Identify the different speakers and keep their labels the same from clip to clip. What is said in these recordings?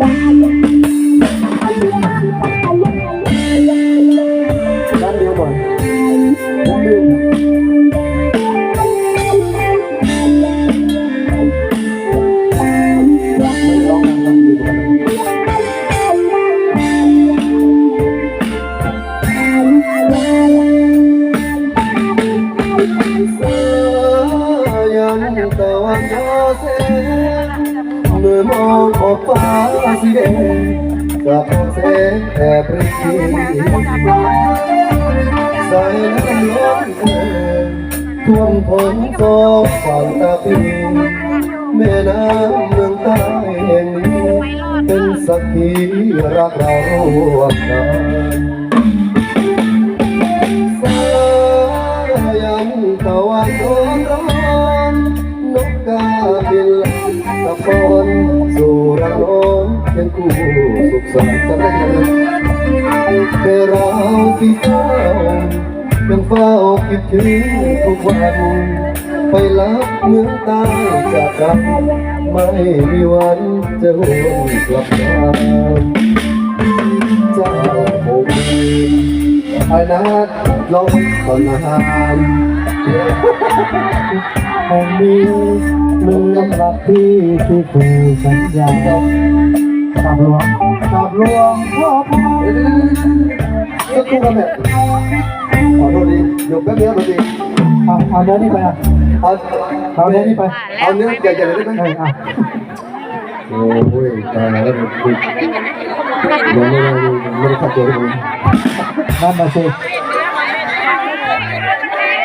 Speaker 1: ด้ ตะวันยอเสเมื่อมองออกฟ้าสีแดงกับแสงแอบริบใส่น้ำร้อนเอ่ยท่วมผลโศกฝั่งตาปีแม่น้ำเมืองใต้แห่งนี้ เป็นสักขีรักเราร่วมกัน ตะโกนสู่รังน้องยังคู่สุขสันต์แต่เราที่เฝ้ายังเฝ้าคิดถึงทุกวันไปรับเมืองต้จากกันไม่มีวันจะหวนกลับมาเจ้าคงไอ้นัดลงตอนนาน
Speaker 2: คงมี ลืมรักที่ที่เคยสัญญากับหลวงกับหลวงพ่อพา
Speaker 1: สักครู่ครับแม่ขอโทษดีหยุดแป๊บเดียวมาดี
Speaker 2: เอาเอาเนื้อนี่ไปอะ
Speaker 1: เอา
Speaker 2: เอาเนื้อนี่ไป
Speaker 1: เอาเนื้อใหญ่ๆเลยได้ไหม
Speaker 2: เอออะ
Speaker 1: โอ้ยตายแล้วผมคุยยังไม่ได้ไม่ได้ขัดตัวเลย
Speaker 2: นั่นมาสิ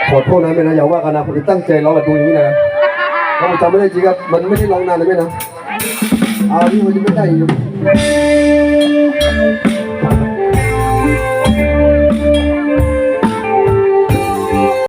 Speaker 1: ขอโทษนะแม่นะอย่าว่ากันนะผมตั้งใจร้องแบบดูอย่างนี้นะ เพราจำไม่ได้จริงครับ มันไม่ได้ร้องนานเลยแม่นะเอาที่มันจะไม่ได้อยู่